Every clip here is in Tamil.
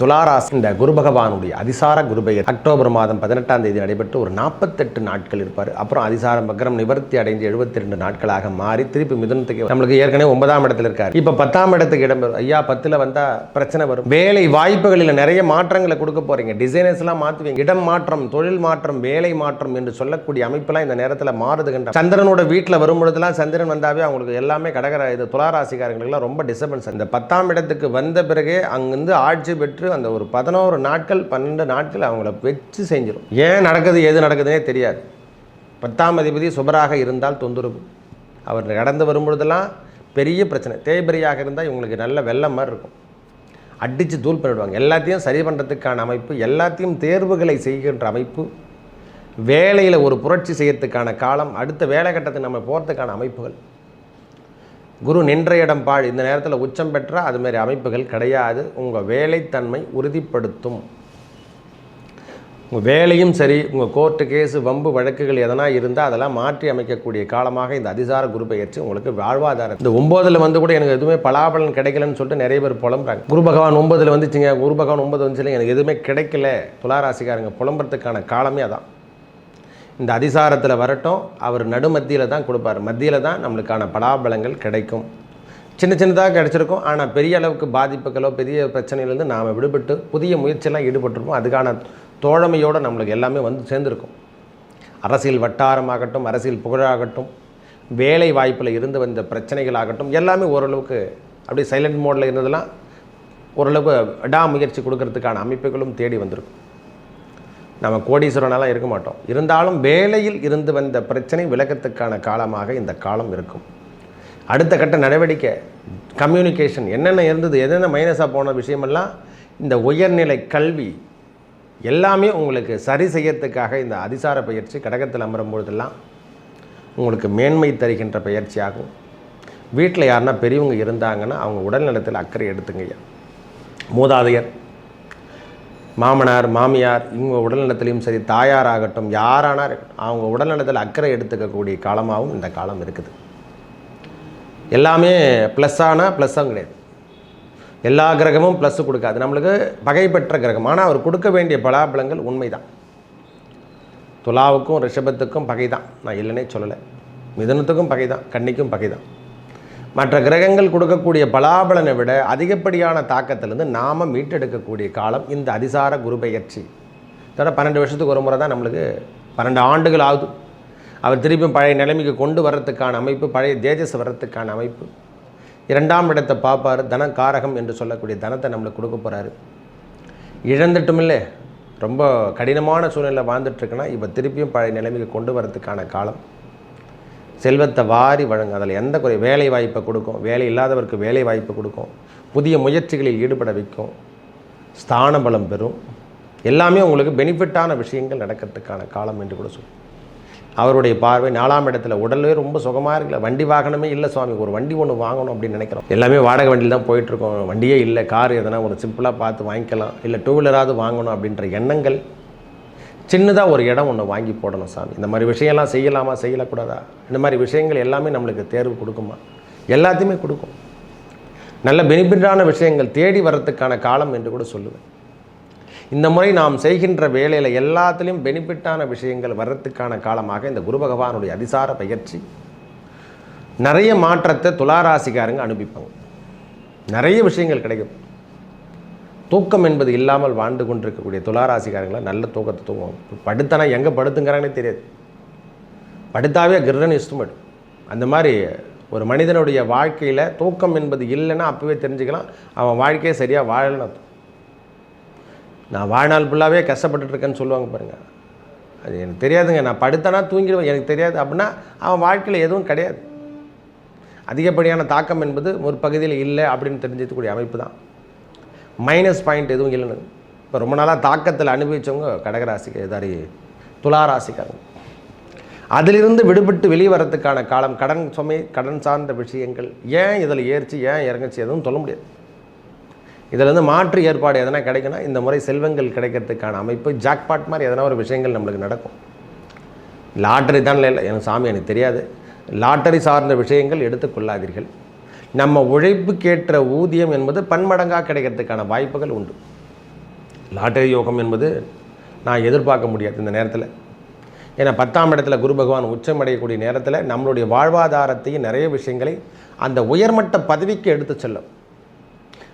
துளாராசி இந்த குரு பகவானுடைய அதிசார குருபெயர் அக்டோபர் மாதம் பதினெட்டாம் தேதி நடைபெற்று ஒரு நாற்பத்தெட்டு நாட்கள் இருப்பார். அப்புறம் அதிசார மக்கரம் நிவர்த்தி அடைந்து எழுபத்தி ரெண்டு நாட்களாக மாறி திருப்பி மிதுனத்துக்கு நம்மளுக்கு ஏற்கனவே ஒன்பதாம் இடத்துல இருக்கார். இப்போ பத்தாம் இடத்துக்கு இடம் ஐயா பத்தில் வந்தால் பிரச்சனை வரும். வேலை வாய்ப்புகளில் நிறைய மாற்றங்களை கொடுக்க போறீங்க. டிசைனர்ஸ்லாம் மாற்றுவீங்க இடம் மாற்றம் தொழில் மாற்றம் வேலை மாற்றம் என்று சொல்லக்கூடிய அமைப்பெல்லாம் இந்த நேரத்தில் மாறுதுகின்ற சந்திரனோட வீட்டில் வரும் பொழுதுலாம் சந்திரன் வந்தாவே அவங்களுக்கு எல்லாமே கடகர இது துளாராசிக்காரங்களுக்குலாம் ரொம்ப டிஸ்டர்பன்ஸ் இந்த பத்தாம் இடத்துக்கு வந்த பிறகு அங்கிருந்து ஆட்சி பெற்று அந்த ஒரு பதினோரு நாட்கள் பன்னெண்டு நாட்கள் அவங்கள வச்சு செஞ்சிடும் ஏன் நடக்குது எது நடக்குதுன்னே தெரியாது. பத்தாம் அதிபதி சுபராக இருந்தால் தொந்தரவு. அவர் நடந்து வரும்பொழுதெல்லாம் பெரிய பிரச்சனை. தேய்பரியாக இருந்தால் இவங்களுக்கு நல்ல வெள்ளம் மாதிரி இருக்கும். அடித்து தூள் பண்ணிவிடுவாங்க எல்லாத்தையும் சரி பண்ணுறதுக்கான அமைப்பு எல்லாத்தையும் தேர்வுகளை செய்கின்ற அமைப்பு வேலையில் ஒரு புரட்சி செய்யறதுக்கான காலம் அடுத்த வேலை கட்டத்துக்கு நம்ம போகிறதுக்கான அமைப்புகள். குரு நின்ற இடம் பாழ். இந்த நேரத்தில் உச்சம் பெற்ற அதுமாரி அமைப்புகள் கிடையாது. உங்கள் வேலைத்தன்மை உறுதிப்படுத்தும். உங்கள் வேலையும் சரி உங்கள் கோர்ட்டு கேஸு வம்பு வழக்குகள் எதனா இருந்தால் அதெல்லாம் மாற்றி அமைக்கக்கூடிய காலமாக இந்த அதிசார குரு பெயர்ச்சி உங்களுக்கு வாழ்வாதாரம் இந்த ஒம்போதில் வந்து கூட எனக்கு எதுவுமே பலாபலன் கிடைக்கலன்னு சொல்லிட்டு நிறைய பேர் புலம்புறாங்க. குரு பகவான் ஒன்பதில் வந்துச்சுங்க குரு பகவான் ஒன்பது வந்துச்சுல எனக்கு எதுவுமே கிடைக்கல. துளாராசிக்காரங்க புலம்புறதுக்கான காலமே அதான். இந்த அதிசாரத்தில் வரட்டும் அவர் நடுமத்தியில் தான் கொடுப்பார். மத்தியில் தான் நம்மளுக்கான பலாபலங்கள் கிடைக்கும். சின்ன சின்னதாக கிடச்சிருக்கும். ஆனால் பெரிய அளவுக்கு பாதிப்புகளோ பெரிய பிரச்சனையிலேருந்து நாம் விடுபட்டு புதிய முயற்சியெல்லாம் ஈடுபட்டிருப்போம். அதுக்கான தோழமையோடு நம்மளுக்கு எல்லாமே வந்து சேர்ந்துருக்கும். அரசியல் வட்டாரமாகட்டும் அரசியல் புகழாகட்டும் வேலை வாய்ப்பில் இருந்து வந்த பிரச்சனைகளாகட்டும் எல்லாமே ஓரளவுக்கு அப்படியே சைலண்ட் மோடில் இருந்ததெல்லாம் ஓரளவுக்கு விடாமுயற்சி கொடுக்கறதுக்கான அமைப்புகளும் தேடி வந்திருக்கும். நம்ம கோடீஸ்வரனெல்லாம் இருக்க மாட்டோம். இருந்தாலும் வேலையில் இருந்து வந்த பிரச்சனை விலக்கத்துக்கான காலமாக இந்த காலம் இருக்கும். அடுத்த கட்ட நடவடிக்கை கம்யூனிகேஷன் என்னென்ன இருந்தது என்னென்ன மைனஸாக போன விஷயமெல்லாம் இந்த உயர்நிலை கல்வி எல்லாமே உங்களுக்கு சரி செய்யறதுக்காக இந்த அதிசார பயிற்சி கடகத்தில் அமரும் பொழுதெல்லாம் உங்களுக்கு மேன்மை தருகின்ற பயிற்சியாகும். வீட்டில் யாருன்னா பெரியவங்க இருந்தாங்கன்னா அவங்க உடல்நலத்தில் அக்கறை எடுத்துங்கய்யா. மூதாதையர் மாமனார் மாமியார் இவங்க உடல்நலத்திலையும் சரி தாயாராகட்டும் யாரானா இருக்கட்டும் அவங்க உடல்நலத்தில் அக்கறை எடுத்துக்கக்கூடிய காலமாகவும் இந்த காலம் இருக்குது. எல்லாமே ப்ளஸ்ஸானா ப்ளஸ்ஸும் கிடையாது. எல்லா கிரகமும் ப்ளஸ்ஸு கொடுக்காது. நம்மளுக்கு பகை பெற்ற கிரகம். ஆனால் அவர் கொடுக்க வேண்டிய பலாபலங்கள் உண்மைதான். துலாவுக்கும் ரிஷபத்துக்கும் பகை தான் நான் இல்லைன்னே சொல்லலை. மிதனத்துக்கும் பகை தான் கன்னிக்கும் பகை தான் மற்ற கிரகங்கள் கொடுக்கக்கூடிய பலாபலனை விட அதிகப்படியான தாக்கத்திலிருந்து நாம் மீட்டெடுக்கக்கூடிய காலம் இந்த அதிசார குரு பெயர்ச்சி. தவிர பன்னெண்டு வருஷத்துக்கு ஒரு முறை தான் நம்மளுக்கு பன்னெண்டு ஆண்டுகள் ஆகுது. அவர் திருப்பியும் பழைய நிலைமைக்கு கொண்டு வர்றதுக்கான அமைப்பு பழைய தேஜஸ் வர்றதுக்கான அமைப்பு. இரண்டாம் இடத்தை பார்ப்பார் தன காரகம் என்று சொல்லக்கூடிய தனத்தை நம்மளுக்கு கொடுக்க போகிறாரு இழந்துட்டும் இல்லை ரொம்ப கடினமான சூழ்நிலை வாழ்ந்துட்டுருக்குன்னா இப்போ திருப்பியும் பழைய நிலைமைக்கு கொண்டு வரதுக்கான காலம். செல்வத்தை வாரி வழங்கும். அதில் எந்த குறை வேலை வாய்ப்பை கொடுக்கும். வேலை இல்லாதவருக்கு வேலை வாய்ப்பு கொடுக்கும். புதிய முயற்சிகளில் ஈடுபட வைக்கும். ஸ்தான பலம் பெறும். எல்லாமே உங்களுக்கு பெனிஃபிட்டான விஷயங்கள் நடக்கிறதுக்கான காலம் என்று கூட சொல்லும் அவருடைய பார்வை நாலாம் இடத்துல உடலே ரொம்ப சுகமாக இருக்குல்ல வண்டி வாகனமே இல்லை சுவாமி. ஒரு வண்டி ஒன்று வாங்கணும் அப்படின்னு நினைக்கிறோம். எல்லாமே வாடகை வண்டியில் தான் போயிட்டுருக்கோம். வண்டியே இல்லை. கார் எதனா ஒரு சிம்பிளாக பார்த்து வாங்கிக்கலாம். இல்லை டூ வீலராவது வாங்கணும் அப்படின்ற எண்ணங்கள் சின்னதாக ஒரு இடம் ஒன்று வாங்கி போடணும் சாமி. இந்த மாதிரி விஷயம்லாம் செய்யலாமா செய்யக்கூடாதா? இந்த மாதிரி விஷயங்கள் எல்லாமே நம்மளுக்கு தேர்வு கொடுக்குமா? எல்லாத்தையுமே கொடுக்கும். நல்ல பெனிஃபிட்டான விஷயங்கள் தேடி வர்றதுக்கான காலம் என்று கூட சொல்லுவேன். இந்த முறை நாம் செய்கின்ற வேலையில் எல்லாத்துலேயும் பெனிஃபிட்டான விஷயங்கள் வர்றதுக்கான காலமாக இந்த குரு பகவானுடைய அதிசார பயிற்சி. நிறைய மாற்றத்தை துளாராசிக்காரங்க அனுப்பிப்பாங்க நிறைய விஷயங்கள் கிடைக்கும். தூக்கம் என்பது இல்லாமல் வாழ்ந்து கொண்டிருக்கக்கூடிய துளாராசிக்காரங்களை நல்ல தூக்கத்தை தூங்குவோம் படுத்தனா எங்கே படுத்துங்கிறாங்கன்னே தெரியாது. படுத்தாவே கிரன் இஷ்டப்படும் அந்த மாதிரி ஒரு மனிதனுடைய வாழ்க்கையில் தூக்கம் என்பது இல்லைன்னா அப்போவே தெரிஞ்சுக்கலாம். அவன் வாழ்க்கையே சரியாக வாழலாம் நான் வாழ்நாள் ஃபுல்லாகவே கஷ்டப்பட்டுட்ருக்கேன்னு சொல்லுவாங்க பாருங்கள் அது எனக்கு தெரியாதுங்க. நான் படுத்தனா தூங்கிடுவேன். எனக்கு தெரியாது அப்படின்னா அவன் வாழ்க்கையில் எதுவும் கிடையாது. அதிகப்படியான தாக்கம் என்பது ஒரு பகுதியில் இல்லை அப்படின்னு தெரிஞ்சிக்கக்கூடிய அமைப்பு தான். மைனஸ் பாயிண்ட் எதுவும் இல்லைன்னு இப்போ ரொம்ப நாளாக தாக்கத்தில் அனுபவித்தவங்க கடகராசிக்கு இதாரி துளாராசிக்காரங்க. அதிலிருந்து விடுபட்டு வெளியே வரத்துக்கான காலம் கடன் சுமை கடன் சார்ந்த விஷயங்கள் ஏன் இதில் ஏறிச்சு ஏன் இறங்குச்சு எதுவும் சொல்ல முடியாது. இதிலேருந்து மாற்று ஏற்பாடு எதனா கிடைக்குன்னா இந்த முறை செல்வங்கள் கிடைக்கிறதுக்கான அமைப்பு ஜாக்பாட் மாதிரி எதனா ஒரு விஷயங்கள் நம்மளுக்கு நடக்கும். லாட்டரி தான் இல்லை எனக்கு சாமி எனக்கு தெரியாது. லாட்டரி சார்ந்த விஷயங்கள் எடுத்துக்கொள்ளாதீர்கள். நம்ம உழைப்புக்கேற்ற ஊதியம் என்பது பன்மடங்காக கிடைக்கிறதுக்கான வாய்ப்புகள் உண்டு. லாட்டரி யோகம் என்பது நான் எதிர்பார்க்க முடியாது இந்த நேரத்தில். ஏன்னா பத்தாம் இடத்துல குரு பகவான் உச்சமடையக்கூடிய நேரத்தில் நம்மளுடைய வாழ்வாதாரத்தையும் நிறைய விஷயங்களை அந்த உயர்மட்ட பதவிக்கு எடுத்து செல்லும்.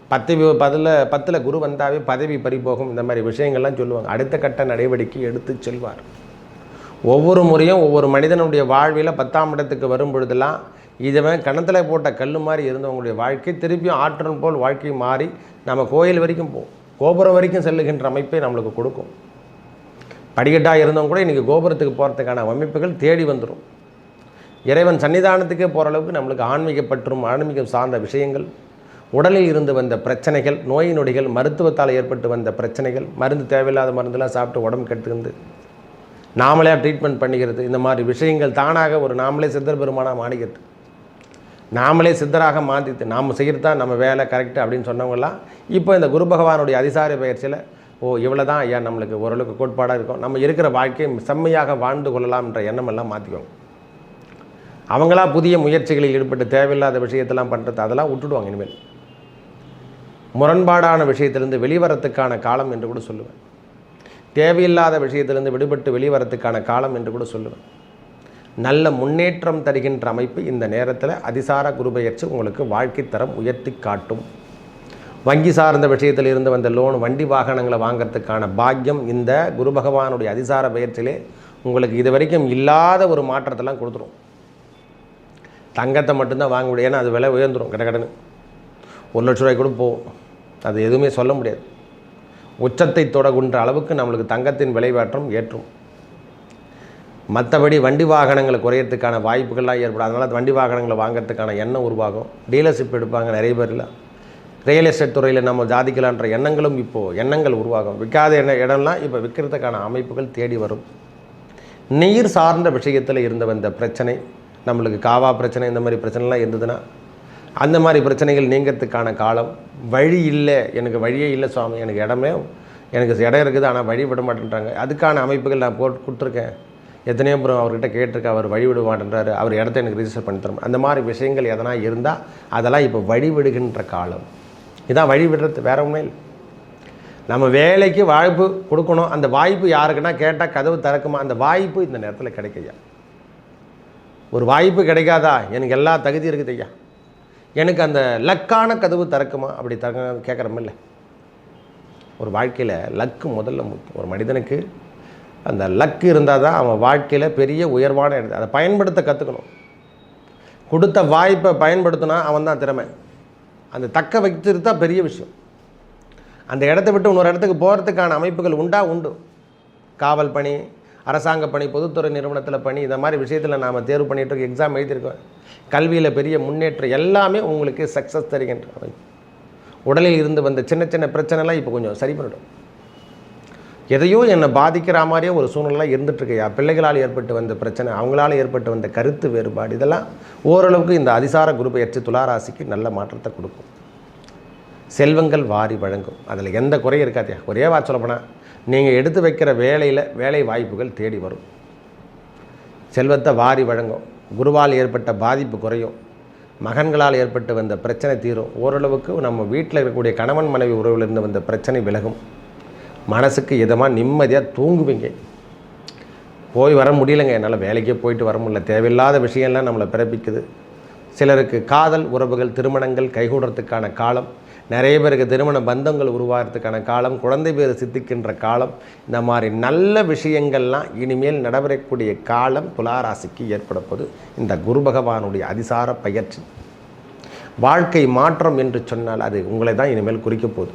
பத்து பதில் பத்தில் குரு வந்தாவே பதவி பறிபோகும் இந்த மாதிரி விஷயங்கள்லாம் சொல்லுவாங்க. அடுத்த கட்ட நடவடிக்கை எடுத்து செல்வார். ஒவ்வொரு முறையும் ஒவ்வொரு மனிதனுடைய வாழ்வில் பத்தாம் இடத்துக்கு வரும் பொழுதெல்லாம் இதுவன் கணத்தில் போட்ட கல் மாதிரி இருந்தவங்களுடைய வாழ்க்கை திருப்பியும் ஆற்றல் போல் வாழ்க்கை மாறி நம்ம கோயில் வரைக்கும் போகும் கோபுரம் வரைக்கும் செல்லுகின்ற அமைப்பை நம்மளுக்கு கொடுக்கும். படிக்கட்டாக இருந்தவங்க கூட இன்றைக்கி கோபுரத்துக்கு போகிறதுக்கான அமைப்புகள் தேடி வந்துடும் இறைவன் சன்னிதானத்துக்கே போகிற அளவுக்கு நம்மளுக்கு ஆன்மீகப்பற்றும் ஆன்மீகம் சார்ந்த விஷயங்கள் உடலில் இருந்து வந்த பிரச்சனைகள் நோய் நொடிகள் மருத்துவத்தால் ஏற்பட்டு வந்த பிரச்சனைகள் மருந்து தேவையில்லாத மருந்தெல்லாம் சாப்பிட்டு உடம்பு கெட்டுருந்து நாமளே ட்ரீட்மெண்ட் பண்ணிக்கிறது. இந்த மாதிரி விஷயங்கள் தானாக ஒரு நாமளே சித்தர் பெருமானாக மாணிக்கிறது நாமளே சித்தராக மாற்றி நாம் செய்கிறது தான் நம்ம வேலை கரெக்டு அப்படின்னு சொன்னவங்களாம் இப்போ இந்த குரு பகவானுடைய அதிசார பயிற்சியில் ஓ இவ்வளோ தான் ஐயா நம்மளுக்கு ஓரளவுக்கு கோட்பாடாக இருக்கும். நம்ம இருக்கிற வாழ்க்கையை செம்மையாக வாழ்ந்து கொள்ளலாம்ன்ற எண்ணமெல்லாம் மாற்றிக்கோங்க அவங்களா புதிய முயற்சிகளில் ஈடுபட்டு தேவையில்லாத விஷயத்தெல்லாம் பண்ணுறது அதெல்லாம் விட்டுடுவாங்க இனிமேல். முரண்பாடான விஷயத்திலிருந்து வெளிவரத்துக்கான காலம் என்று கூட சொல்லுவேன். தேவையில்லாத விஷயத்திலிருந்து விடுபட்டு வெளிவரத்துக்கான காலம் என்று கூட சொல்லுவேன். நல்ல முன்னேற்றம் தருகின்ற அமைப்பு இந்த நேரத்தில் அதிசார குருபெயர்ச்சி உங்களுக்கு வாழ்க்கை தரம் உயர்த்தி காட்டும். வங்கி சார்ந்த விஷயத்தில் இருந்து வந்த லோன் வண்டி வாகனங்களை வாங்கிறதுக்கான பாக்கியம் இந்த குரு பகவானுடைய அதிசார பயிற்சியிலே உங்களுக்கு இது வரைக்கும் இல்லாத ஒரு மாற்றத்தெல்லாம் கொடுத்துரும். தங்கத்தை மட்டும்தான் வாங்க முடியும். ஏன்னா அது விலை உயர்ந்துடும் கடை கடனு ஒரு லட்ச ரூபாய் கூட போகும். அது எதுவுமே சொல்ல முடியாது. உச்சத்தை தொடகுன்ற அளவுக்கு நம்மளுக்கு தங்கத்தின் விலைவாற்றம் ஏற்றும். மற்றபடி வண்டி வாகனங்களை குறையறதுக்கான வாய்ப்புகள்லாம் ஏற்படும். அதனால் வண்டி வாகனங்களை வாங்குறதுக்கான எண்ணம் உருவாகும். டீலர்ஷிப் எடுப்பாங்க நிறைய பேரில் ரியல் எஸ்டேட் துறையில் நம்ம ஜாதிக்கலான்ற எண்ணங்களும் இப்போது எண்ணங்கள் உருவாகும். விற்காத எண்ண இடம்லாம் இப்போ விற்கிறதுக்கான அமைப்புகள் தேடி வரும். நீர் சார்ந்த விஷயத்தில் இருந்த வந்த பிரச்சனை நம்மளுக்கு காவா பிரச்சனை இந்த மாதிரி பிரச்சனைலாம் இருந்ததுன்னா அந்த மாதிரி பிரச்சனைகள் நீங்கிறதுக்கான காலம் வழி இல்லை. எனக்கு வழியே இல்லை சுவாமி. எனக்கு இடமே எனக்கு இடம் இருக்குது ஆனால் வழி விட மாட்டேன்றாங்க. அதுக்கான அமைப்புகள் நான் போட்டு கொடுத்துருக்கேன். எத்தனையோ அப்புறம் அவர்கிட்ட கேட்டிருக்க அவர் வழி விட மாட்டேன்றாரு அவர் இடத்த எனக்கு ரிஜிஸ்டர் பண்ணி தரும். அந்த மாதிரி விஷயங்கள் எதனா இருந்தால் அதெல்லாம் இப்போ வழி விடுகின்ற காலம். இதான் வழி விடுறது வேற ஒன்றும் இல்லை. நம்ம வேலைக்கு வாய்ப்பு கொடுக்கணும் அந்த வாய்ப்பு யாருக்குன்னா கேட்டால் கதவு திறக்குமா? அந்த வாய்ப்பு இந்த நேரத்தில் கிடைக்கையா ஒரு வாய்ப்பு கிடைக்காதா? எனக்கு எல்லா தகுதி இருக்குது ஐயா. எனக்கு அந்த லக்கான கதவு திறக்குமா? அப்படி திறக்க கேட்குறமில்ல ஒரு வாழ்க்கையில் லக்கு முதல்ல ஒரு மனிதனுக்கு அந்த லக்கு இருந்தால் தான் அவன் வாழ்க்கையில் பெரிய உயர்வான இடத்து அதை பயன்படுத்த கற்றுக்கணும் கொடுத்த வாய்ப்பை பயன்படுத்தினா அவன் தான் திறமை. அந்த தக்க வைக்கிறது தான் பெரிய விஷயம். அந்த இடத்த விட்டு இன்னொரு இடத்துக்கு போகிறதுக்கான அமைப்புகள் உண்டா? உண்டு. காவல் பணி அரசாங்க பணி பொதுத்துறை நிறுவனத்தில் பணி இந்த மாதிரி விஷயத்தில் நாம் தேர்வு பண்ணிகிட்டு எக்ஸாம் எழுதியிருக்கோம். கல்வியில் பெரிய முன்னேற்றம் எல்லாமே உங்களுக்கு சக்ஸஸ் தருகின்ற உடலில் இருந்து வந்த சின்ன சின்ன பிரச்சனைலாம் இப்போ கொஞ்சம் சரி பண்ணிடும். எதையோ என்னை பாதிக்கிற மாதிரியே ஒரு சூழ்நிலை இருந்துகிட்ருக்கையா பிள்ளைகளால் ஏற்பட்டு வந்த பிரச்சனை அவங்களால் ஏற்பட்டு வந்த கருத்து வேறுபாடு இதெல்லாம் ஓரளவுக்கு இந்த அதிசார குரு பயிற்சி துளாராசிக்கு நல்ல மாற்றத்தை கொடுக்கும். செல்வங்கள் வாரி வழங்கும். அதில் எந்த குறையும் இருக்காதியா ஒரே வா சொல்லப்போனால் நீங்கள் எடுத்து வைக்கிற வேலையில் வேலை வாய்ப்புகள் தேடி வரும். செல்வத்தை வாரி வழங்கும். குருவால் ஏற்பட்ட பாதிப்பு குறையும். மகன்களால் ஏற்பட்டு வந்த பிரச்சனை தீரும். ஓரளவுக்கு நம்ம வீட்டில் இருக்கக்கூடிய கணவன் மனைவி உறவிலிருந்து வந்த பிரச்சனை விலகும். மனசுக்கு இதமாக நிம்மதியாக தூங்குவீங்க. போய் வர முடியலைங்க. என்னால் வேலைக்கே போயிட்டு வர முடியல. தேவையில்லாத விஷயம்லாம் நம்மளை பிறப்பிக்குது சிலருக்கு காதல் உறவுகள் திருமணங்கள் கைகூடுறதுக்கான காலம் நிறைய பேருக்கு திருமண பந்தங்கள் உருவாகிறதுக்கான காலம் குழந்தை பேர் சித்திக்கின்ற காலம் இந்த மாதிரி நல்ல விஷயங்கள்லாம் இனிமேல் நடைபெறக்கூடிய காலம் துளாராசிக்கு ஏற்பட இந்த குரு பகவானுடைய அதிசார பயிற்சி. வாழ்க்கை மாற்றம் என்று சொன்னால் அது உங்களை தான் இனிமேல் குறிக்க போகுது.